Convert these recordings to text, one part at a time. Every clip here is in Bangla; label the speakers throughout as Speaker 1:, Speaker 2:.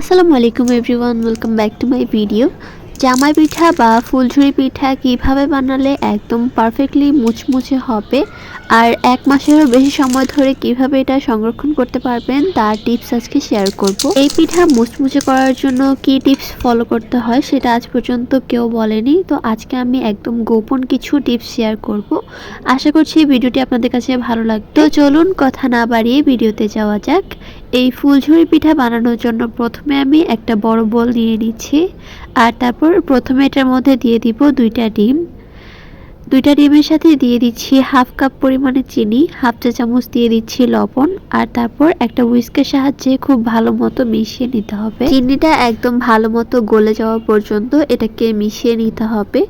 Speaker 1: আসসালামু আলাইকুম everyone welcome back to my video জামাই পিঠা বা ফুলঝুরি পিঠা কীভাবে বানালে একদম পারফেক্টলি মুচমুচে হবে, আর এক মাসেরও বেশি সময় ধরে কীভাবে এটা সংরক্ষণ করতে পারবেন, তার টিপস আজকে শেয়ার করব। এই পিঠা মুচমুচে করার জন্য কি টিপস ফলো করতে হয় সেটা আজ পর্যন্ত কেউ বলেনি, তো আজকে আমি একদম গোপন কিছু টিপস শেয়ার করব। আশা করছি ভিডিওটি আপনাদের কাছে ভালো লাগবে। তো চলুন কথা না বাড়িয়ে ভিডিওতে যাওয়া যাক। এই ফুলঝুরি পিঠা বানানোর জন্য প্রথমে আমি একটা বড় বল নিয়ে নিচ্ছি, আর তারপর প্রথমে এটার মধ্যে দিয়ে দিব দুইটা ডিম। দুইটা ডিমের সাথে দিয়ে দিচ্ছি হাফ কাপ পরিমাণে চিনি, হাফ চা চামচ দিয়ে দিচ্ছি লবণ, আর তারপর একটা হুইস্কের সাহায্যে খুব ভালো মতো মিশিয়ে নিতে হবে। চিনিটা একদম ভালো মতো গলে যাওয়া পর্যন্ত এটাকে মিশিয়ে নিতে হবে।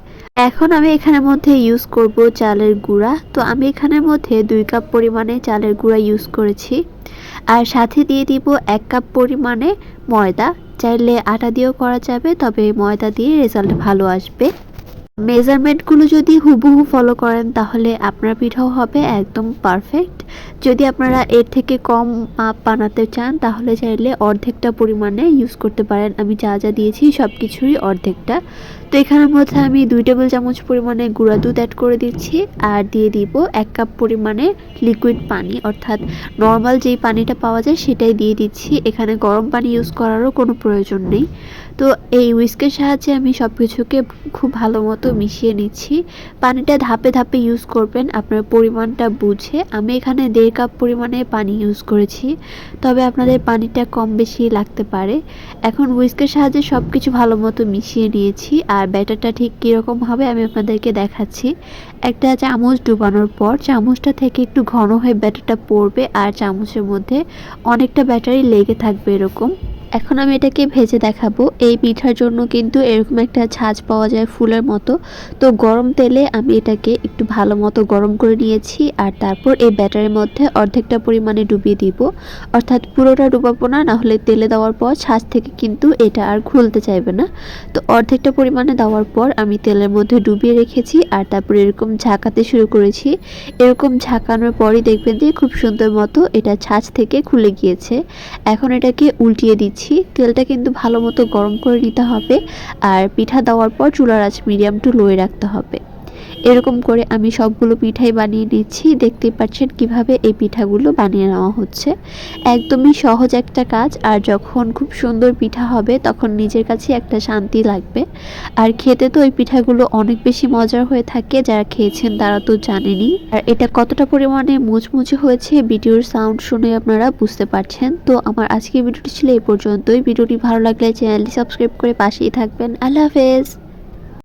Speaker 1: এখন আমি এখানের মধ্যে ইউজ করব চালের গুঁড়া। তো আমি এখানের মধ্যে দুই কাপ পরিমাণে চালের গুঁড়া ইউজ করেছি। আর সাথে দিয়ে দিব এক কাপ পরিমাণে ময়দা। চাইলে আটা দিয়েও করা যাবে, তবে ময়দা দিয়ে রেজাল্ট ভালো আসবে। মেজারমেন্টগুলো যদি হুবহু ফলো করেন, তাহলে আপনার পিঠাও হবে একদম পারফেক্ট যদি আপনারা এর থেকে কম মাপ বানাতে চান, তাহলে চাইলে অর্ধেকটা পরিমাণে ইউজ করতে পারেন। আমি যা যা দিয়েছি সব কিছুরই অর্ধেকটা। তো এখানের মধ্যে আমি দুই টেবিল চামচ পরিমাণে গুঁড়া দুধ অ্যাড করে দিচ্ছি আর দিয়ে দিব এক কাপ পরিমাণে লিকুইড পানি। অর্থাৎ নর্মাল যেই পানিটা পাওয়া যায়, সেটাই দিয়ে দিচ্ছি। এখানে গরম পানি ইউজ করারও কোনো প্রয়োজন নেই। তো এই উইস্কের সাহায্যে আমি সব কিছুকে খুব ভালো মতো মিশিয়ে নিচ্ছি। পানিটা ধাপে ধাপে ইউজ করবেন, আপনার পরিমাণটা বুঝে। আমি এখানে দেড় কাপ পরিমাণে পানি ইউজ করেছি, তবে আপনাদের পানিটা কম বেশি লাগতে পারে। এখন উইস্কের সাহায্যে সব কিছু ভালো মতো মিশিয়ে নিয়েছি, আর ব্যাটারটা ঠিক কীরকম হবে আমি আপনাদেরকে দেখাচ্ছি। একটা চামচ ডুবানোর পর চামচটা থেকে একটু ঘন হয়ে ব্যাটারটা পড়বে, আর চামচের মধ্যে অনেকটা ব্যাটারি লেগে থাকবে এরকম। এখন আমি এটাকে ভেজে দেখাবো। এই পিঠার জন্য কিন্তু এরকম একটা ছাঁচ পাওয়া যায় ফুলের মতো। তো গরম তেলে আমি এটাকে একটু ভালো মতো গরম করে নিয়েছি আর তারপর এই ব্যাটারের মধ্যে অর্ধেকটা পরিমাণে ডুবিয়ে দিব। অর্থাৎ পুরোটা ডুবাবো না নাহলে তেলে দেওয়ার পর ছাঁচ থেকে কিন্তু এটা আর খুলতে চাইবে না। তো অর্ধেকটা পরিমাণে দেওয়ার পর আমি তেলের মধ্যে ডুবিয়ে রেখেছি আর তারপর এরকম ঝাঁকাতে শুরু করেছি। এরকম ঝাঁকানোর পরই দেখবেন যে খুব সুন্দর মতো এটা ছাঁচ থেকে খুলে গিয়েছে। এখন এটাকে উল্টিয়ে দিচ্ছি। তেলটা কিন্তু ভালো মতো গরম করে নিতে হবে। আর পিঠা দেওয়ার পর চুলার আঁচ মিডিয়াম টু লোয়ে রাখতে হবে। এরকম করে আমি সবগুলো পিঠাই বানিয়ে নিচ্ছি দেখতে পাচ্ছেন কীভাবে এই পিঠাগুলো বানিয়ে নেওয়া হচ্ছে। একদমই সহজ একটা কাজ, আর যখন খুব সুন্দর পিঠা হবে তখন নিজের কাছে একটা শান্তি লাগবে। আর খেতে তো ওই পিঠাগুলো অনেক বেশি মজার হয়ে থাকে, যারা খেয়েছেন তারা তো জানেনই। আর এটা কতটা পরিমাণে মুচমুচে হয়েছে ভিডিওর সাউন্ড শুনে আপনারা বুঝতে পারছেন। তো আমার আজকের ভিডিওটি ছিল এই পর্যন্তই। ভিডিওটি ভালো লাগলে চ্যানেলটি সাবস্ক্রাইব করে পাশেই থাকবেন। আল্লাহ হাফেজ।